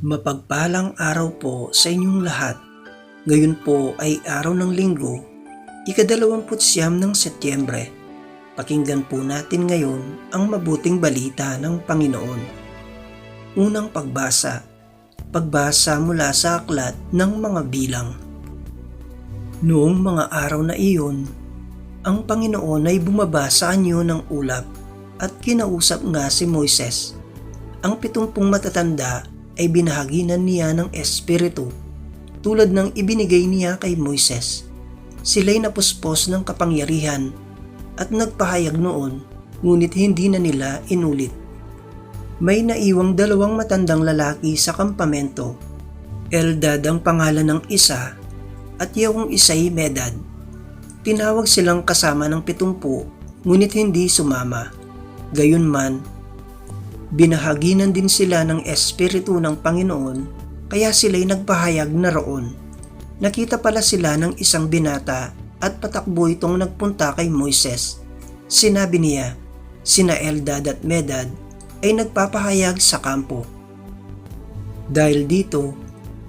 Mapagpalang araw po sa inyong lahat. Ngayon po ay araw ng linggo, ikadalawamput siyam ng Setyembre. Pakinggan po natin ngayon ang mabuting balita ng Panginoon. Unang pagbasa. Pagbasa mula sa aklat ng mga bilang. Noong mga araw na iyon, ang Panginoon ay bumaba sa anyo ng ulap at kinausap nga si Moises. Ang pitumpung matatanda ay binahaginan niya ng Espiritu tulad ng ibinigay niya kay Moises. Sila'y napuspos ng kapangyarihan at nagpahayag noon ngunit hindi na nila inulit. May naiwang dalawang matandang lalaki sa kampamento. Eldad ang pangalan ng isa at yung isa'y Medad. Tinawag silang kasama ng pitumpu ngunit hindi sumama. Gayunman, binahaginan din sila ng Espiritu ng Panginoon kaya sila'y nagpahayag na roon. Nakita pala sila ng isang binata at patakbo itong nagpunta kay Moises. Sinabi niya, sina Eldad at Medad ay nagpapahayag sa kampo. Dahil dito,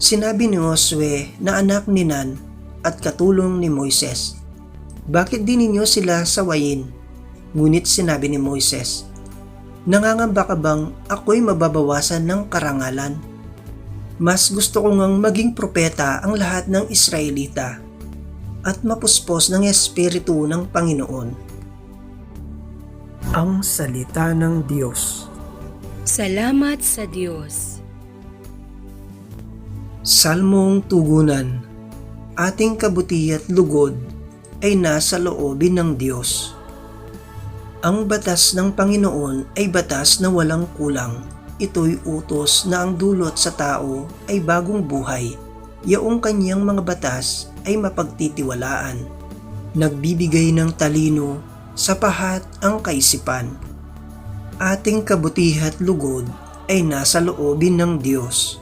sinabi ni Josue na anak ni Nan at katulong ni Moises, Bakit di ninyo sila sawayin? Ngunit sinabi ni Moises, Nangangamba ka bang ako'y mababawasan ng karangalan? Mas gusto ko ngang maging propeta ang lahat ng Israelita at mapuspos ng Espiritu ng Panginoon. Ang Salita ng Diyos Salamat sa Diyos. Salmong Tugunan Ating kabuti at lugod ay nasa loobin ng Diyos. Ang batas ng Panginoon ay batas na walang kulang. Ito'y utos na ang dulot sa tao ay bagong buhay. Yaong kanyang mga batas ay mapagtitiwalaan. Nagbibigay ng talino sa pahat ang kaisipan. Ating kabuti at lugod ay nasa loobin ng Diyos.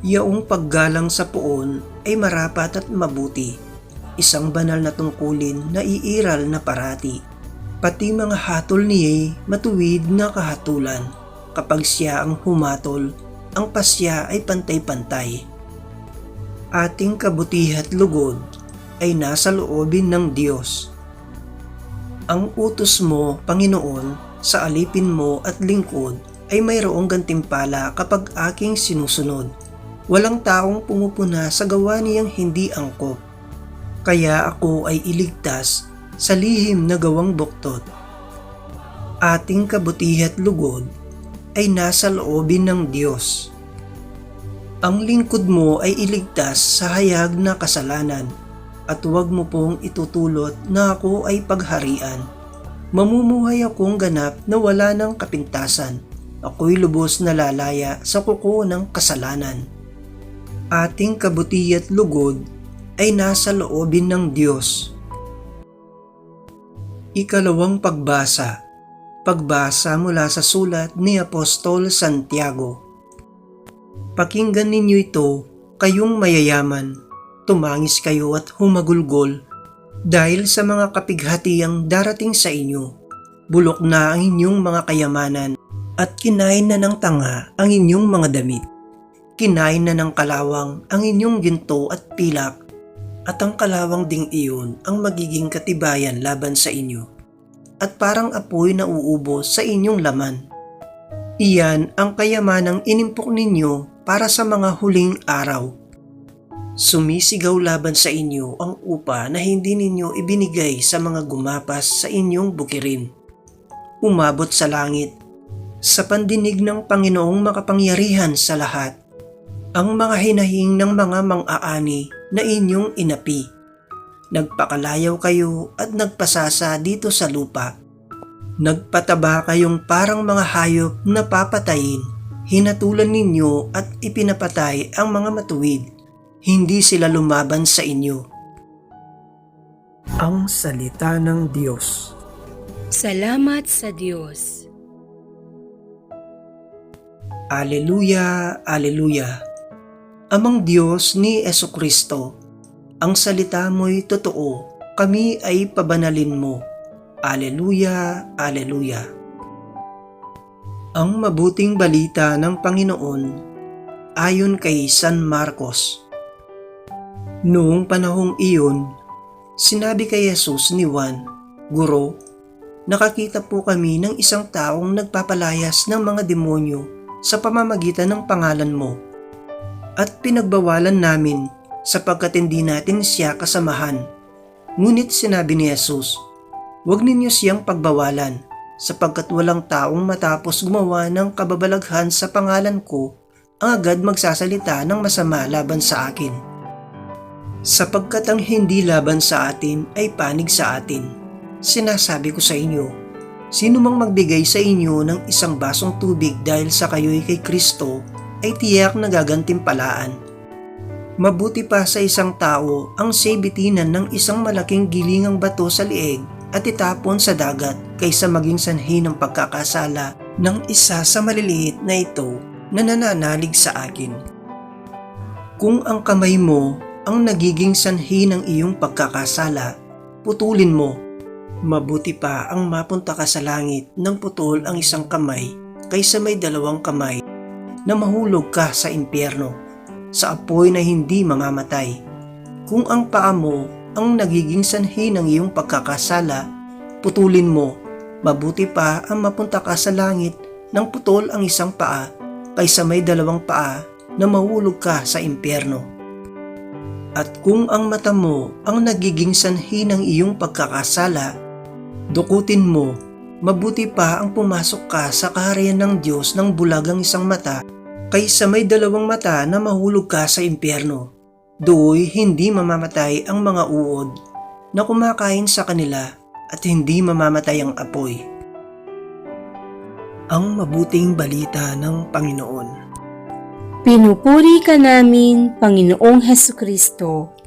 Yaong paggalang sa poon ay marapat at mabuti. Isang banal na tungkulin na iiral na parati. Pati mga hatol niya'y matuwid na kahatulan. Kapag siya ang humatol, ang pasya ay pantay-pantay. Ating kabuti at lugod ay nasa loobin ng Diyos. Ang utos mo, Panginoon, sa alipin mo at lingkod ay mayroong gantimpala kapag aking sinusunod. Walang taong pumupuna sa gawa niyang hindi angkop. Kaya ako ay iligtas sa lihim na gawang buktot. Ating kabuti at lugod ay nasa loobin ng Diyos. Ang lingkod mo ay iligtas sa hayag na kasalanan at huwag mo pong itutulot na ako ay pagharian. Mamumuhay akong ganap na wala ng kapintasan. Ako'y lubos na lalaya sa kuko ng kasalanan ating kabuti at lugod ay nasa loobin ng Diyos. Ikalawang pagbasa. Pagbasa mula sa sulat ni Apostol Santiago. Pakinggan ninyo ito, kayong mayayaman, tumangis kayo at humagulgol dahil sa mga kapighatiang darating sa inyo. Bulok na ang inyong mga kayamanan at kinain na ng tanga ang inyong mga damit. Kinain na ng kalawang ang inyong ginto at pilak at ang kalawang ding iyon ang magiging katibayan laban sa inyo at parang apoy na uubos sa inyong laman. Iyan ang kayamanang inimpok ninyo para sa mga huling araw. Sumisigaw laban sa inyo ang upa na hindi ninyo ibinigay sa mga gumapas sa inyong bukirin. Umabot sa langit sa pandinig ng Panginoong makapangyarihan sa lahat ang mga hinahing ng mga mang-aani na inyong inapi. Nagpakalayaw kayo at nagpasasa dito sa lupa. Nagpataba kayong parang mga hayop na papatayin. Hinatulan ninyo at ipinapatay ang mga matuwid. Hindi sila lumaban sa inyo. Ang Salita ng Diyos Salamat sa Diyos. Aleluya, Aleluya. Amang Diyos ni Eso Kristo, ang salita mo'y totoo, kami ay pabanalin mo. Aleluya, Aleluya. Ang mabuting balita ng Panginoon ayon kay San Marcos. Noong panahong iyon, sinabi kay Jesus ni Juan, Guro, nakakita po kami ng isang taong nagpapalayas ng mga demonyo sa pamamagitan ng pangalan mo. At pinagbawalan namin sapagkat hindi natin siya kasamahan. Ngunit sinabi ni Jesus, Huwag ninyo siyang pagbawalan sapagkat walang taong matapos gumawa ng kababalaghan sa pangalan ko ang agad magsasalita ng masama laban sa akin. Sapagkat ang hindi laban sa atin ay panig sa atin. Sinasabi ko sa inyo, sino mang magbigay sa inyo ng isang basong tubig dahil sa kayo'y kay Kristo ay tiyak na gagantimpalaan. Mabuti pa sa isang tao ang siya'y bitinan ng isang malaking gilingang bato sa lieg at itapon sa dagat kaysa maging sanhi ng pagkakasala ng isa sa maliliit na ito na nananalig sa akin. Kung ang kamay mo ang nagiging sanhi ng iyong pagkakasala, putulin mo. Mabuti pa ang mapunta ka sa langit ng putol ang isang kamay kaysa may dalawang kamay na mahulog ka sa impyerno, sa apoy na hindi mamamatay. Kung ang paa mo ang nagiging sanhi ng iyong pagkakasala, putulin mo. Mabuti pa ang mapunta ka sa langit ng putol ang isang paa kaysa may dalawang paa na mahulog ka sa impyerno. At kung ang mata mo ang nagiging sanhi ng iyong pagkakasala, dukutin mo, mabuti pa ang pumasok ka sa kaharian ng Diyos ng bulagang isang mata kaysa may dalawang mata na mahulog ka sa impyerno. Do'y hindi mamamatay ang mga uod na kumakain sa kanila at hindi mamamatay ang apoy. Ang mabuting balita ng Panginoon. Pinupuri ka namin, Panginoong Heso Kristo.